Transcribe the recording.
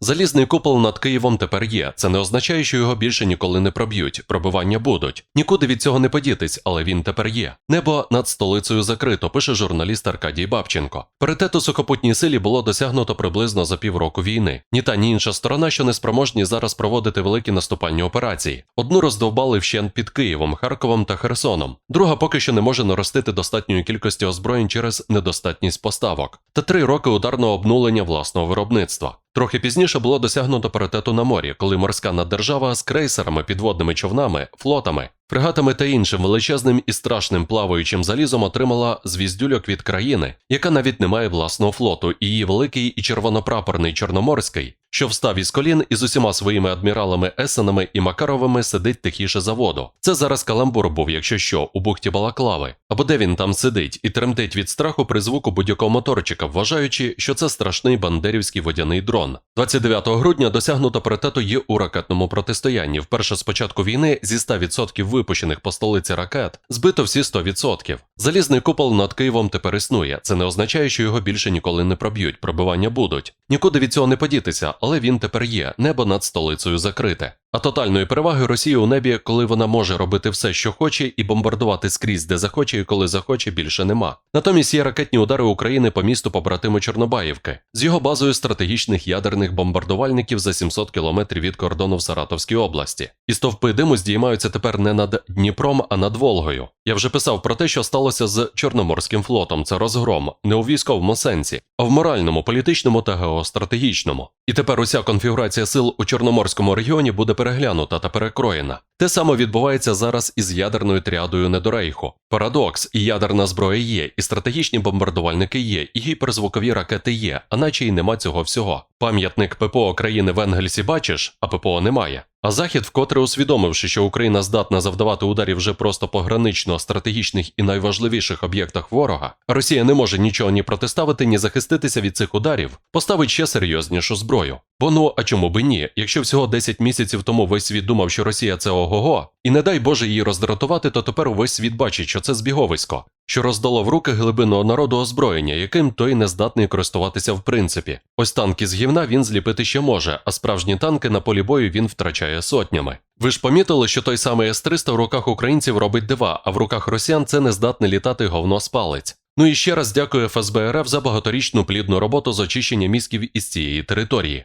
Залізний купол над Києвом тепер є. Це не означає, що його більше ніколи не проб'ють. Пробивання будуть. Нікуди від цього не подітись, але він тепер є. Небо над столицею закрито, пише журналіст Аркадій Бабченко. Паритет у сухопутній силі було досягнуто приблизно за півроку війни. Ні та ні інша сторона, що не спроможні зараз проводити великі наступальні операції. Одну роздовбали вщент під Києвом, Харковом та Херсоном. Друга поки що не може наростити достатньої кількості озброєнь через недостатність поставок. Та три роки ударного обнулення власного виробництва. Трохи пізніше було досягнуто паритету на морі, коли морська наддержава з крейсерами, підводними човнами, флотами, фрегатами та іншим величезним і страшним плаваючим залізом отримала звіздюльок від країни, яка навіть не має власного флоту, і її великий і червонопрапорний Чорноморський, що встав із колін і з усіма своїми адміралами Есенами і Макаровими сидить тихіше за воду. Це зараз каламбур був, якщо що, у бухті Балаклави. Або де він там сидить і тремтить від страху при звуку будь-якого моторчика, вважаючи, що це страшний бандерівський водяний дрон. 29 грудня досягнуто паритету є у ракетному протистоянні. Вперше з початку війни зі 100% випущених по столиці ракет збито всі 100%. Залізний купол над Києвом тепер існує. Це не означає, що його більше ніколи не проб'ють. Пробивання будуть. Нікуди від цього не подітися, але він тепер є. Небо над столицею закрите. А тотальної переваги Росії у небі, коли вона може робити все, що хоче, і бомбардувати скрізь, де захоче, і коли захоче, більше нема. Натомість є ракетні удари України по місту побратиму Чорнобаївки з його базою стратегічних ядерних бомбардувальників за 700 кілометрів від кордону в Саратовській області. І стовпи диму здіймаються тепер не над Дніпром, а над Волгою. Я вже писав про те, що сталося з Чорноморським флотом. Це розгром не у військовому сенсі, а в моральному, політичному та геостратегічному. І тепер уся конфігурація сил у Чорноморському регіоні буде переглянута та перекроєна. Те саме відбувається зараз із ядерною тріадою Недорейху. Парадокс, і ядерна зброя є, і стратегічні бомбардувальники є, і гіперзвукові ракети є, а наче й нема цього всього. Пам'ятник ППО країни в Енгельсі бачиш, а ППО немає. А Захід, вкотре усвідомивши, що Україна здатна завдавати ударів вже просто погранично стратегічних і найважливіших об'єктах ворога, Росія не може нічого ні протиставити, ні захиститися від цих ударів, поставить ще серйознішу зброю. Бо ну а чому би ні? Якщо всього 10 місяців тому весь світ думав, що Росія це ого-го, і не дай Боже її роздратувати, то тепер увесь світ бачить, що це збіговисько, що роздало в руки глибинного народу озброєння, яким той не здатний користуватися в принципі. Ось танки з гівна він зліпити ще може, а справжні танки на полі бою він втрачає сотнями. Ви ж помітили, що той самий С-300 в руках українців робить дива, а в руках росіян це не здатне літати говно з палець. Ну і ще раз дякую ФСБ РФ за багаторічну плідну роботу з очищення мізків із цієї території.